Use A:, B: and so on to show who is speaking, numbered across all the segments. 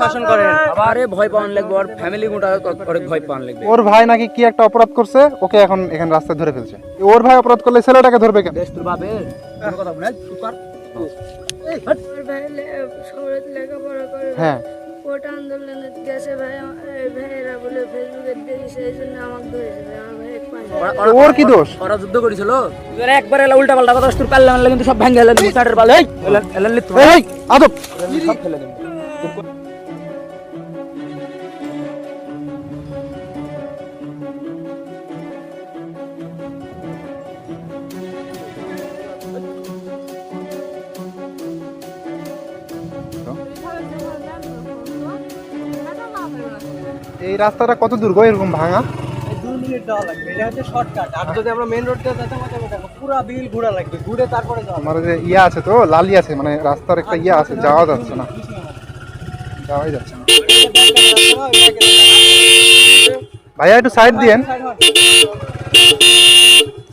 A: শাসন করেন।
B: আবারে ভয় পাওয়ান লাগবে ওর ফ্যামিলি গোটা অনেক ভয় পাওয়ান লাগবে।
C: ওর ভাই নাকি কি একটা অপরাধ করছে ওকে এখন এখানে রাস্তায় ধরে ফেলছে। ওর ভাই অপরাধ করলে ছেলেটাকে ধরবে কেন?
B: দেশ তোর বাপের কথা বলে চুপ কর।
D: ভাই শহরে লেখাপড়া করে।
C: হ্যাঁ।
D: ওটা আন্দোলনে গেছে ভাই ভাইয়েরা বলে ফেসবুকে দেখি সেই জন্য আমাকে ধরেছে
C: ওর কি দোষ?
B: ওরা যুদ্ধ করেছিল। এবারে একবার এলা উল্টা পাল্টা কথা তোর কাল্লা মারলে কিন্তু সব ভেঙে পাল এই! লিত্র
C: এই আদব!
B: সব ফেলে দেবো
C: এই রাস্তাটা কত দূর গো এরকম ভাঙা?
A: মিনিট দেওয়া লাগবে। এটা হচ্ছে শর্টকাট আর যদি আমরা মেন রোড দিয়ে যেতে পারতাম দেখো পুরা বিল ঘোরা লাগবে। ঘুরে তারপরে যাওয়া
C: আমার যে ইয়া আছে তো লালি আছে মানে রাস্তার একটা ইয়া আছে যাওয়া যাচ্ছে না। যাওয়াই যাচ্ছে না। ভাইয়া একটু সাইড দিয়েন।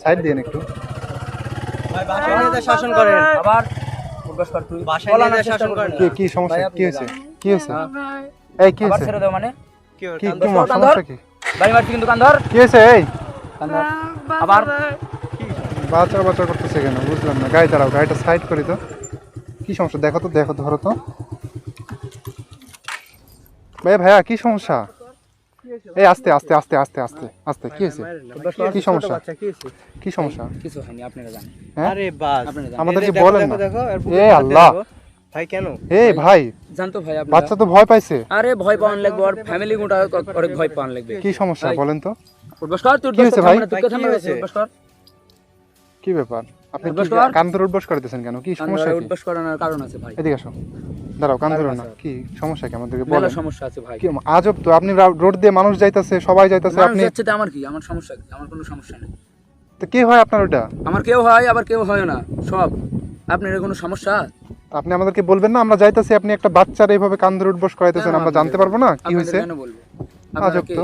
C: সাইড দিয়েন একটু।
A: শাসন করেন।
B: আবার উদ্বাস কর তুই
A: বাসায়
B: বলার
A: নিয়ে যা
B: চেষ্টা
A: শাসন
B: কর।
A: করেন।
C: কি সমস্যা? কি হয়েছে? কি হয়েছে?
D: ভাই
C: এই কি হয়েছে?
B: মানে?
A: কি?
C: সমস্যা কি?
B: বাড়ি মারছি কিন্তু কান্দর।
C: কি হয়েছে এই?
B: আবার?
C: বাচ্চা বাচ্চা করতেছে কেন? বুঝলাম না। গাড়ি দাঁড়াও গাড়িটা সাইড করি তো। কি সমস্যা? দেখো তো দেখো ধরো তো। ভাই ভাইয়া কি সমস্যা? এই আস্তে আস্তে আস্তে আস্তে আস্তে আস্তে কি হয়েছে? কি সমস্যা?
A: আচ্ছা কি
C: সমস্যা?
B: কিছু হয়নি আপনারা জানেন।
C: হ্যাঁ?
A: আরে বাস।
C: আমাদেরকে বলেন না। এ আল্লাহ।
A: ভাই কেন?
C: ভাই
B: জানতো ভাই আপনারা?
C: বাচ্চা তো ভয় পাইছে।
B: আরে ভয় পাওয়ান লাগবে ওর ফ্যামিলি গোটা অনেক ভয় পাওয়ান লাগবে।
C: কি সমস্যা বলেন তো। কি ভাই?
B: কথা
A: কি
C: ব্যাপার? আপনি। কান ধরে করতেছেন কেন? কি সমস্যা
B: কান্দর
C: কি?
B: উদ্বাস করানোর কারণ আছে ভাই।
C: এদিকে আসো। দাঁড়াও কান ধরো না। কি সমস্যা কি আমাদেরকে বলেন।
B: সমস্যা আছে ভাই।
C: কি আজব তো আপনি রোড দিয়ে মানুষ যাইতাছে সবাই যাইতাছে আপনি
B: যাচ্ছে আমার কি? আমার সমস্যা কি? আমার কোনো সমস্যা নেই।
C: তো কি হয় আপনার ওটা?
B: আমার কেউ হয় আবার কেউ হয় না। সব। আপনার কোনো সমস্যা?
C: আপনি আমাদেরকে বলবেন না আমরা যাইতাছি আপনি একটা বাচ্চার এইভাবে কান ধরে উঠবস করাইতেছেন আমরা জানতে পারব না? কি হয়েছে? আজব তো।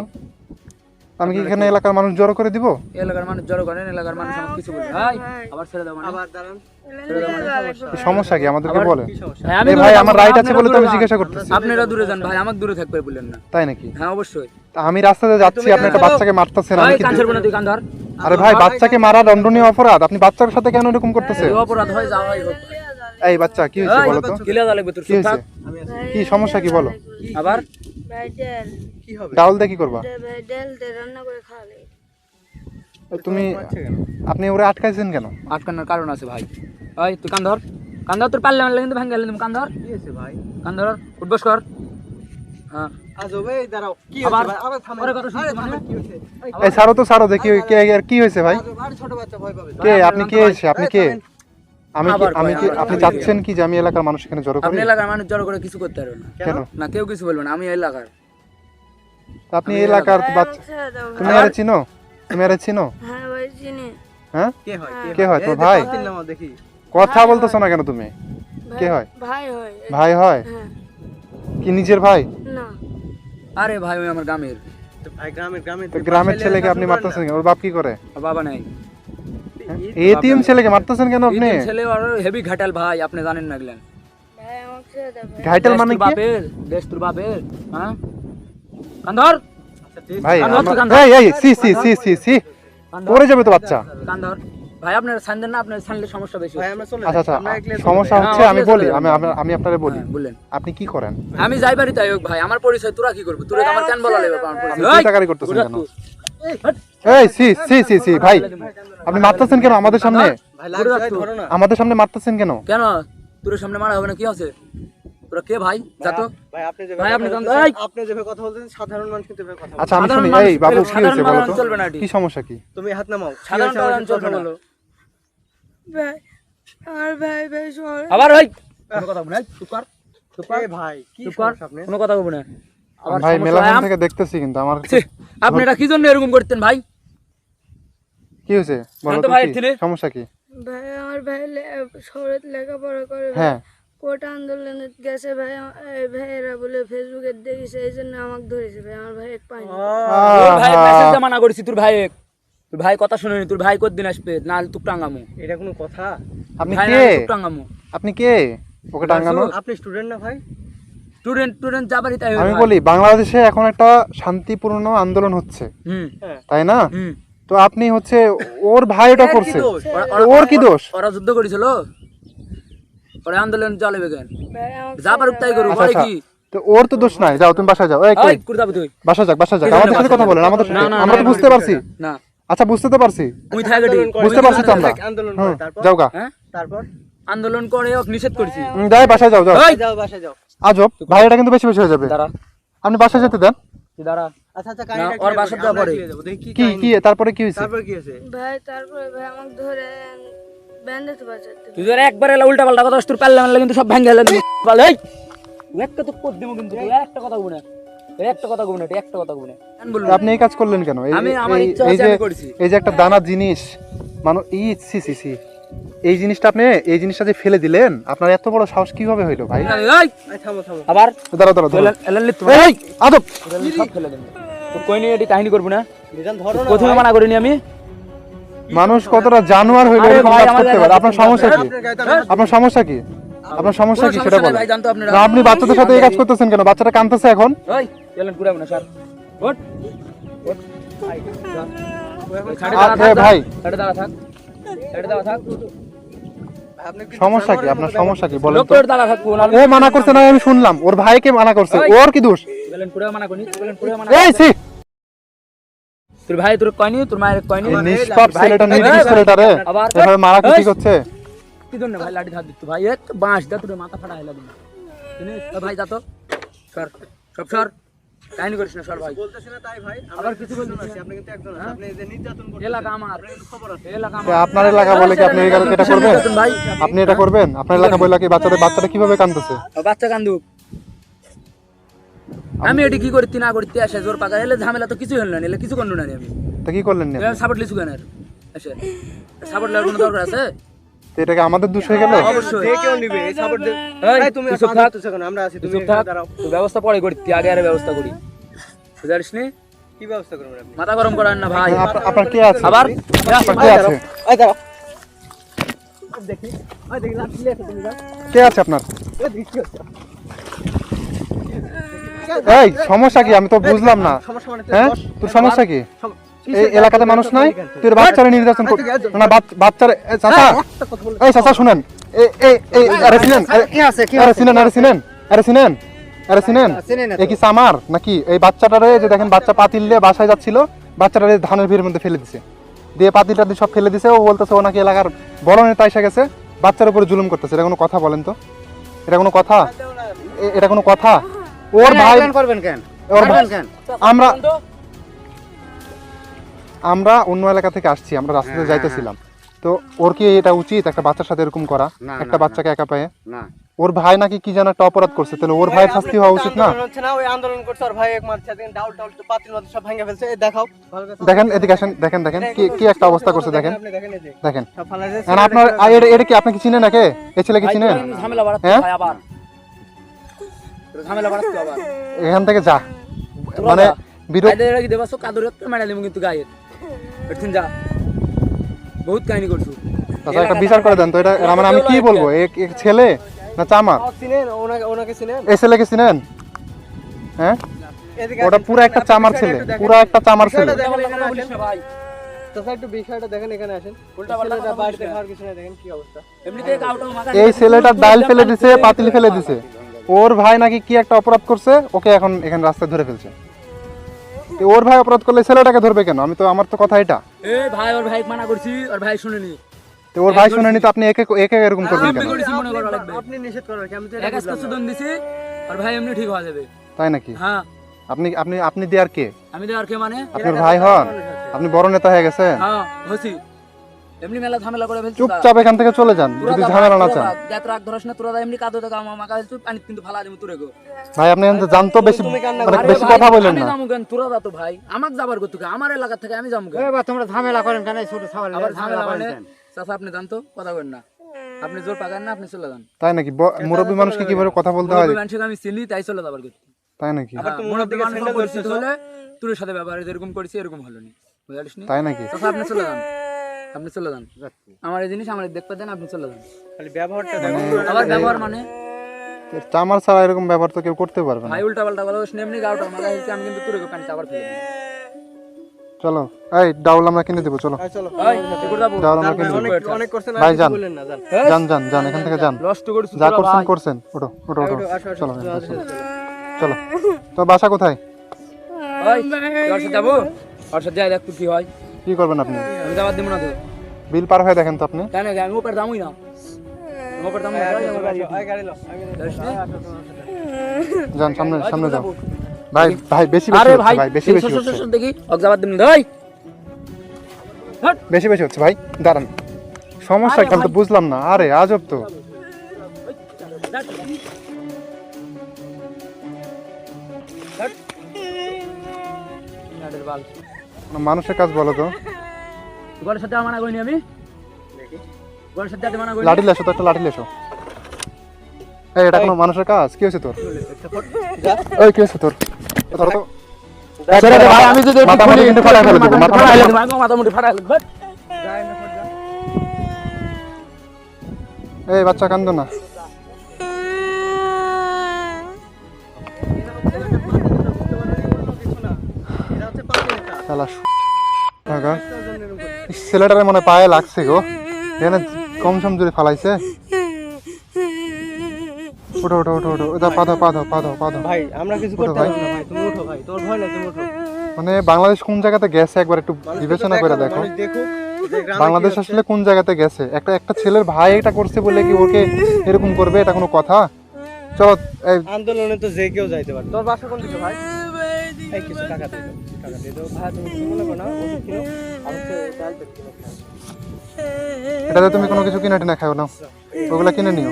C: আমি কি এখানে এলাকার মানুষ জড়ো করে দিব?
B: এলাকার মানুষ জড়ো করেন এলাকার মানুষ আমাকে কিছু বলবে ভাই আবার ছেড়ে দাও মানে।
A: আবার দাঁড়ান
C: সমস্যা কি? আমাদেরকে বলেন।
B: ভাই, আমি
C: ভাই আমার রাইট আছে বলে তো আমি জিজ্ঞাসা। করতেছি।
B: আপনারা দূরে যান ভাই আমাকে দূরে থাকবে বললেন না।
C: তাই নাকি?
B: হ্যাঁ অবশ্যই।
C: তা আমি রাস্তাতে যাচ্ছি আপনি একটা বাচ্চাকে মারতেছেন আমি কি
B: কান ছাড়বো না তুই কান ধর।
C: আরে ভাই বাচ্চাকে মারা দণ্ডনীয় অপরাধ আপনি বাচ্চার সাথে কেন এরকম করতেছেন?
B: এই অপরাধ হয় যা হয় হোক।
C: এই বাচ্চা কি হয়েছে বলো তো?
B: কিলে যা লাগবে তোর
C: কি হয়েছে?
B: থাক।
C: কি সমস্যা কি বলো?
B: আবার?
D: ভাই
A: কি হবে?
C: ডাউল দিয়ে কি করবা?
D: ডেল ভাই ডেল দিয়ে রান্না করে খাওয়ালে
C: তুমি আপনি ওরে আটকাইছেন কেন?
B: আটকানোর কারণ আছে ভাই। ভাই তুই কান ধর। কান ধর তোর পারলে মারলে কিন্তু ভাঙে গেলে তুমি কান ধর।
A: কি হয়েছে ভাই?
B: কান ধর উঠবস কর। হ্যাঁ। মানে?
A: এই
C: তো ছাড়ো দেখি কে আর। কি হয়েছে ভাই?
A: আরে ছোট বাচ্চা ভয় পাবে।
C: কে আপনি কে আপনি কে? আমি কি আমি কি আপনি চাচ্ছেন কি যে আমি এলাকার মানুষ এখানে জড়ো করি?
B: আপনি এলাকার মানুষ জড়ো করে কিছু করতে পারবেন না।
C: কেন?
B: না কেউ কিছু বলবে না আমি এলাকার।
C: আপনি এলাকার বাচ্চা
D: আমাকে ছেড়ে দাও
C: তুমি আরে চিনো? তুমি আরে চিনো?
D: হ্যাঁ ভাই চিনি।
C: হ্যাঁ?
A: কে হয়?
C: কে হয়। তোর ভাই?
A: দেখো, তিন নাম্বার দেখি।
C: কথা বলতেছো না কেন তুমি?
D: ভাই-
C: কে হয়?
D: ভাই হয়।
C: ভাই হয়?
D: হ্যাঁ।
C: কি নিজের ভাই?
D: না।
B: আরে ভাই ওই আমার গ্রামের।
A: তো ভাই গ্রামের গ্রামের
C: গ্রামের ছেলেকে আপনি মারতেছেন ওর বাপ কি করে?
B: বাবা নেই।
C: এতিম ছেলেকে মারতেছেন কেন আপনি?
B: ছেলে আর হেভি ঘাটাল ভাই আপনি জানেন না গেলেন
D: ভাই আমাকে ছেড়ে দাও ভাই
C: ঘাইটাল মানে কি?
B: বাপের দেশ তোর বাপের হ্যাঁ? কান ধর
A: আচ্ছা
C: ভাই। এই এই C C C C C. পড়ে যাবে তো বাচ্চা।
B: কান ভাই আপনার সানদেন না আপনার সানলে সমস্যা বেশি
A: ভাই আমরা চলে
C: আচ্ছা আচ্ছা সমস্যা হচ্ছে
B: হ্যাঁ,
C: আমি বলি আমি আমি- আপনারে বলি।
B: হ্যাঁ, বললেন।
C: আপনি কি করেন?
B: আমি যাই বাড়ি তাই হোক ভাই আমার পরিচয় তোরা কি করবি? তোরা আমার কেন বলা লাগবে আমার পরিচয়?
C: করতেছেন
B: ওটা
C: কেন। এই সি সি সি সি ভাই। আপনি মারতেছেন কেন আমাদের সামনে? আমাদের সামনে মারতেছেন কেন?
B: কেন? তোর সামনে মারা হবে না কি আছে? তোরা কে ভাই? যা তো।
A: ভাই আপনি যে
B: ভাই, আপনি
A: কথা
B: কান-
A: আপনি যেভাবে কথা বলতেছেন সাধারণ মানুষ কিন্তু কথা
C: আচ্ছা আমি শুনি। এই বাবু কি হয়েছে বলো তো?
B: না
C: কি সমস্যা কি?
A: তুমি হাত নামাও।
B: সাধারণ
A: হয়েছে? আমাকে
B: সাধারণ চলবে না।
D: ভাই আমার ভাই ভাই। শহরে
B: আবার ওই কথা বলবে না চুপ কর চুপ কর।
A: ভাই কি সমস্যা আপনার?
B: কোনো কথা বলবে না। আবার
C: ভাই মেলাখান থেকে দেখতেছি কিন্তু আমার
B: আপনি এটা কি জন্য এরকম করতেন ভাই?
C: কি হয়েছে? বলো তো
B: ভাই,
C: কি? সমস্যা কি?
D: ভাই আমার ভাই শহরে লেখাপড়া করে
C: হ্যাঁ।
D: কোটা আন্দোলনে গেছে ভাই এই ভাইয়েরা বলে ফেসবুকে দেখি সেই জন্য আমাকে ধরেছে ভাই আমার ভাই
B: তোর ভাই। মেসেজ মানা করেছি তোর ভাই তোর ভাই কথা শুনেনি তোর ভাই কতদিন আসবে? না তুক টাঙ্গামু
A: এটা কোনো কথা?
C: আপনি কে?
B: টাঙ্গামো
C: আপনি কে? ওকে টাঙ্গানো
A: আপনি স্টুডেন্ট না ভাই?
B: স্টুডেন্ট স্টুডেন্ট যাবারই তাই
C: আমি বলি বাংলাদেশে এখন একটা শান্তিপূর্ণ আন্দোলন হচ্ছে।
A: হ্যাঁ।
C: তাই না? তো আপনি হচ্ছে ওর ভাই ওটা করছে। তো
B: ওর
C: কি দোষ?
B: ওরা যুদ্ধ করেছিল? ওরা আন্দোলন চলবে কেন? যাবার তাই
C: আচ্ছা আচ্ছা।
B: কি?
C: তো ওর তো দোষ নাই। যাও তুমি বাসায় যাও। এই বাসা যাক বাসা যাক। আমাদের সাথে কথা। বলেন আমাদের সাথে। আমরা তো বুঝতে পারছি।
B: না।
C: আচ্ছা বুঝতে তো পারছি। বুঝতে পারছি তো আমরা।
A: তারপর?
C: যাও গা।
B: হ্যাঁ?
A: তারপর?
B: আন্দোলন করে ওকে নিষেধ করেছি।
C: যাই বাসায় যাও যাও।
A: যাও বাসায় যাও।
C: আজব ভাই এটা কিন্তু বেশি বেশি হয়ে যাবে।
B: দাঁড়া।
C: আপনি বাসায় যেতে দেন।
B: দাঁড়া।
A: আচ্ছা আচ্ছা
B: ওর
A: আমরা
B: পরে।
A: কি
C: কি তারপরে কি হয়েছে?
A: তারপর কি হয়েছে?
D: ভাই তারপরে ভাই আমাকে ধরে
B: তুই যদি একবার এলা উল্টা পাল্টা কথা তোর পারলে মারলে কিন্তু সব ভেঙে গেলেন বল এই! একটা তো কর দেবো কিন্তু তুই একটা কথা একটা কথা একটা
C: আপনি এই কাজ করলেন কেন? এই-
B: আমি- আমার
C: এই-
B: ইচ্ছা
C: এই যে এই যে একটা দানা জিনিস মানুষ ই সি সি সি এই জিনিসটা আপনি এই জিনিসটা যে ফেলে দিলেন আপনার এত বড় সাহস কীভাবে হইল ভাই?
B: আবার?
C: দাঁড়াও দাঁড়াও আদব!
B: সব ফেলে দেন তো কই নিয়ে এটি কাহিনী করব না?
A: নিজান ধরো না
B: প্রথমে মানা করিনি আমি।
C: মানুষ কতটা জানোয়ার হইল
B: আরে
C: এরকম কাজ করতে পারে। আপনার সমস্যা কি?
A: আপনার
C: সমস্যা কি? আপনার সমস্যা কি সেটা বলেন।
B: ভাই, জানতো আপনারা।
C: না আপনি বাচ্চাদের সাথে এই কাজ করতেছেন কেন? বাচ্চাটা কাঁদতেছে এখন। ভাই।
B: থাক।
C: সমস্যা কি? আপনার সমস্যা কি? বলেন তো। ও মানা করছে না আমি শুনলাম। ওর ভাইকে মানা করছে। ওর কি দোষ?
B: মানা করিনি মানা
C: এই সি
B: তোর ভাই তোর কয়নি? তোর মায়ের কয়নি?
C: নিষ্পাপ ছেলেটা নির্দোষ ছেলেটা রে। এভাবে মারা কি। ঠিক হচ্ছে
B: কি জন্য ভাই লাঠি হাত দিচ্ছ ভাই? এক বাঁশ দা তোর মাথা ফাটা শুনিস? ভাই যা তো। সর সব সর। কাহিনী করিস না সর ভাই।
A: বলতেছে না তাই ভাই আমরা
B: আবার কিছু বলছিস
A: আছি, আপনি কিন্তু একজন আছেন। আপনি এই যে নির্যাতন করতেছেন,
B: এলাকা আমার।
A: খবর আছে।
B: এলাকা
C: তো
B: আমার
C: আপনার এলাকা বলে কি আপনি এটা করবেন? আপনি এটা করবেন? আপনার এলাকা বলে কি বাচ্চাদের বাচ্চাটা কীভাবে কাঁদতেছে
B: বাচ্চা কান্দুক। আমি এটি কি করতে না করতে আসে জোর পাকা এলে ঝামেলা তো কিছু হল না এলে কিছু করল না আমি।
C: তা কি করলেন না
B: সাপোর্ট লিসু কেন? আসে সাপোর্ট লাগার কোনো দরকার আছে?
C: এটাকে আমাদের দোষ হয়ে গেল?
B: অবশ্যই।
A: যে কেউ নিবে, এই support
B: এই,
A: এই তুমি
B: তুই চুপ
A: আর
B: থাক।
A: পাঁচ করতেছো কেন? আমরা আছি, তুমি
B: থাক। ব্যবস্থা পরে করতে আগে আরে ব্যবস্থা করি। বুঝারিস নি
A: কি ব্যবস্থা করবেন আপনি?
B: মাথা গরম করার না ভাই।
C: আপনার কে আছে?
B: আবার?
C: আপনার কে আছে?
A: এই দাঁড়াও। দেখি, এই দেখি, লাঠি নিয়ে তুমি
C: কে আছে আপনার?
A: এই দেখি, কি হচ্ছে?
C: এই সমস্যা কি? আমি তো বুঝলাম না।
A: সমস্যা মানে
C: হ্যাঁ? তোর সমস্যা কি? এই এলাকাতে মানুষ নাই তুই বাচ্চারা নির্যাতন কর না বাচ- বাচ্চারা চাচা
A: একটা
C: এই চাচা শুনেন। এই এই এই আরে শুনেন আরে আরে আরে শুনেন আরে শুনেন আরে শুনেন এ কি সামার নাকি? এই বাচ্চাটারে যে দেখেন বাচ্চা পাতিল দিয়ে বাসায় যাচ্ছিল বাচ্চাটারে ধানের ভিড়ের মধ্যে ফেলে দিছে। দিয়ে পাতিলটা দিয়ে সব ফেলে দিছে ও বলতেছে ও নাকি এলাকার বড় নেতা এসে গেছে বাচ্চার উপরে জুলুম করতেছে। এটা কোনো কথা বলেন তো? এটা কোনো কথা? এটা কোনো কথা? ওর ভাই
E: করবেন কেন?
C: ওর ভাই
E: কেন?
C: আমরা আমরা অন্য এলাকা থেকে আসছি আমরা রাস্তাতে যাইতেছিলাম। তো ওর কি এটা উচিত একটা বাচ্চার সাথে এরকম করা? একটা বাচ্চাকে একা পায়ে?
E: না।
C: ওর ভাই নাকি কি যেন একটা অপরাধ করছে তাহলে ওর ভাইয়ের শাস্তি হওয়া উচিত না?
A: আন্দোলন হচ্ছে না, ওই আন্দোলন করছে, ওর ভাই এক মারছে, দেখেন ডাউল টাউল পাতিল মাতিল সব ভেঙে ফেলছে। এই দেখাও,
C: দেখেন এদিকে আসেন দেখেন দেখেন কি কি একটা অবস্থা করছে দেখেন।
A: দেখেন।
C: এখন আপনার এটা এটা কি আপনি কি চিনেন নাকি? এই ছেলেকে
B: ভাই,
C: চিনেন?
B: ঝামেলা
C: হ্যাঁ?
B: ভাই আবার। ঝামেলা বাড়াচ্ছিস আবার।
C: এখান থেকে যা। মানে। বিরোধ
B: আইদের কি দেবাস কাদুর মেডাল দিমু কিন্তু গায়ে। যা। বহুত কাহিনী করছু।
C: আচ্ছা একটা বিচার করে দেন তো এটা মানে আমি কি বলব? এ এ ছেলে না চামার
A: চিনেন, ওনাকে ওনাকে চিনেন?
C: এই ছেলেকে চিনেন? হ্যাঁ? ওটা পুরো একটা চামার ছেলে পুরো একটা চামার ছেলে।
A: ছেলেটা
C: এই ছেলেটার ডাল ফেলে দিছে পাতিল ফেলে দিছে। ওর ভাই নাকি কি একটা অপরাধ করছে ওকে এখন এখানে রাস্তায় ধরে ফেলছে। ওর ভাই অপরাধ করলে ছেলেটাকে ধরবে কেন? আমি তো আমার তো কথা এটা।
B: এ ভাই ওর ভাই মানা করছি ওর ভাই শুনেনি।
C: তো ওর ভাই শুনেনি তো আপনি একে একে এরকম করবেন কেন?
A: আপনি নিষেধ করার কি? আমি তো
B: এক সুদন দিছি আর ভাই এমনি ঠিক হয়ে যাবে।
C: তাই নাকি?
B: হ্যাঁ।
C: আপনি আপনি আপনি দেয়ার কে?
B: আমি দেয়ার কে মানে?
C: আপনার ভাই হন? আপনি বড় নেতা হয়ে গেছে
B: হ্যাঁ হসি। এমনি মেলা ঝামেলা করে ফেলছি
C: চুপচাপ এখান থেকে চলে যান যদি ঝামেলা না চান।
B: যাত রাগ ধরস না তোরা এমনি কাদো দেখা আমার মাকা ফেলছি পানি কিন্তু তোরে গো।
C: ভাই আপনি এখান থেকে যান তো বেশি মানে বেশি কথা বললেন
B: আমি
C: না।
B: যামু কেন? তোরা যা তো ভাই আমাক যাবার আমার এলাকা থেকে আমি যামু কেন?
E: এবার তোমরা ঝামেলা করেন কেন? ছোট সওয়াল
B: আবার ঝামেলা
E: করেন
B: মানে? চাচা আপনি জান তো কথা করেন না। আপনি জোর পাকান না আপনি চলে যান।
C: তাই নাকি? মুরব্বী মানুষকে কীভাবে কথা বলতে হয়?
B: মুরব্বী মানুষকে আমি চিনি তাই চলে যাবার করতে
C: তাই নাকি?
B: আবার তো মুরব্বী মানুষ পরিচিত হলে তোর সাথে ব্যবহার এরকম করেছি এরকম হলো নি। বুঝালিস নি?
C: তাই নাকি?
B: চাচা আপনি চলে যান। আপনি চলে যান। আমার এই জিনিস আমার দেখতে দেন আপনি চলে যান।
A: খালি ব্যবহারটা দেখো
B: আবার ব্যবহার মানে?
C: চামার ছাড়া এরকম ব্যবহার তো কেউ করতে পারবে না।
B: ভাই উল্টা পাল্টা বলো এমনি গাউটা মারা হয়েছে আমি কিন্তু তুরে পানিতে আবার ফেলে
C: চলো। এই ডাউল আমরা কিনে দেবো চলো। ডাউল আমরা কিনে দেবো।
A: অনেক অনেক করছেন
C: ভাই, যান।
A: যান।
C: যান যান যান এখান থেকে যান। যা করছেন করছেন। ওঠো ওঠো ওঠো।
A: আসো আসো
C: চলো। চলো। তো বাসা কোথায়?
B: ওই যাব? ওর সাথে যাই দেখ তুই কি হয়।
C: কি করবেন আপনি?
B: আমি যাবার দিব না তো।
C: বিল পার হয়ে দেখেন তো আপনি।
B: কেন আমি উপর দামই না। উপর দামই না নি?
C: যান সামনে সামনে যাও ভাই ভাই বেশি বেশি হচ্ছে
B: ভাই
C: বেশি বেশি হচ্ছে।
B: দেখি যাবার দিন ভাই
C: বেশি বেশি হচ্ছে ভাই দাঁড়ান। সমস্যা কি? আমি তো বুঝলাম না। আরে আজব তো।
B: বাল
C: কোনো মানুষের কাজ বলো তো।
B: ঘরের সাথে মানা করিনি আমি। সাথে মানা করিনি।
C: লাঠি লেসো তো একটা লাঠি লেসো। এই এটা কোনো মানুষের কাজ? কি হয়েছে তোর? ওই কি হয়েছে তোর? ধরো তো।
B: আমি যদি
C: মাথা মুড়ি কিন্তু ফাটাই ফেলে দেবো, মাথা
B: ফাটাই দেবো। মাথা মুড়ি ফাটাই দেবো।
C: এই বাচ্চা কান্দো না। শালা টাকা ছেলেটারে মনে পায়ে লাগছে গো। এখানে কম সম জুড়ে ফালাইছে। ওঠো ওঠো ওঠো ওঠো। ওটা পা দাও পা দাও পা দাও পা দাও
A: ভাই আমরা কিছু করতে। পারব না ভাই। তুমি ভাই। তোর ভয় নাই তুমি
C: মানে বাংলাদেশ কোন জায়গাতে গেছে একবার একটু বিবেচনা করে
A: দেখো,
C: বাংলাদেশ আসলে কোন জায়গাতে গেছে? একটা একটা ছেলের ভাই এটা করছে বলে কি ওকে এরকম করবে? এটা কোনো কথা? চলো
A: আন্দোলনে তো যে কেউ যাইতে পারে। তোর বাসা কোন দিকে ভাই? এই কিছু টাকা দিয়ে দাও টাকা দিয়ে দাও। ভাই তুমি কিছু মনে করো না ওষুধ কিনো আর হচ্ছে ডাল পেট
C: এটাতে তুমি কোনো কিছু কিনে টিনে খাও না। ওগুলা কিনে নিও।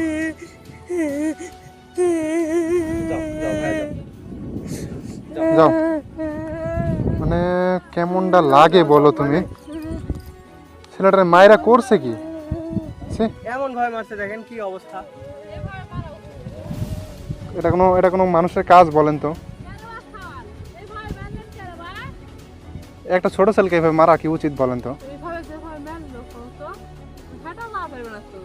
A: যাও যাও
C: মানে কেমনটা লাগে বলো তুমি? ছেলেটার মায়েরা করছে কি?
A: এমন ভয় মারছে দেখেন কি অবস্থা।
C: এটা কোনো এটা কোনো মানুষের কাজ বলেন তো। একটা ছোট ছেলেকে এভাবে মারা কি উচিত বলেন তো?
F: এইভাবে যেভাবে মেরে তো ঘাটা না পারবে না তো